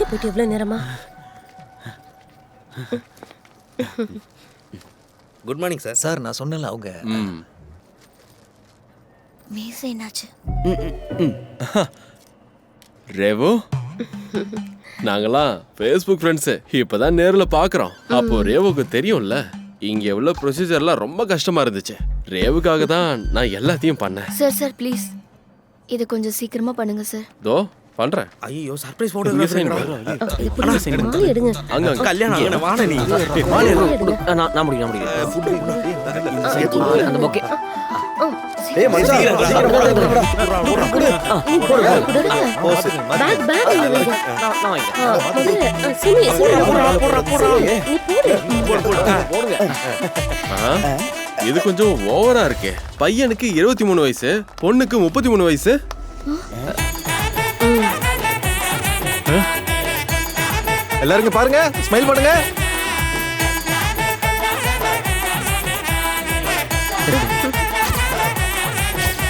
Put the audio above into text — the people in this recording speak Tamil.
போயிட்டு எவ்வளவு நேரமா? குட் மார்னிங் சார் சார் நான் சொன்னல அவங்க ம். மீசை என்னாச்சு? ரேவு? நாங்களாம் ஃபேஸ்புக் ஃப்ரெண்ட்ஸு இப்பதான் நேர்ல பார்க்குறோம் அப்போ ரேவுக்கு தெரியும்ல இங்க உள்ள ப்ரொசீஜர்லாம் ரொம்ப கஷ்டமா இருந்துச்சு. ரேவுக்காக தான் நான் எல்லாத்தையும் பண்ணேன். சார் சார் ப்ளீஸ் இது கொஞ்சம் சீக்கிரமா பண்ணுங்க சார் தோ பண்றேன். ஐயோ சர்ப்ரைஸ் போட்டோ எடுங்க. அங்க அங்க. கல்யாணம் ஆகணும் வாண நீ எடுங்க. நான் நான் முடியும் அந்த ஏய் மச்சான். பேக் பேக் போடுங்க. ஆ, இது கொஞ்சம் ஓவரா இருக்கே. பையனுக்கு இருபத்தி மூணு வயசு பொண்ணுக்கு முப்பத்தி மூணு வயசு. எல்லாருங்க பாருங்க ஸ்மைல் பண்ணுங்க.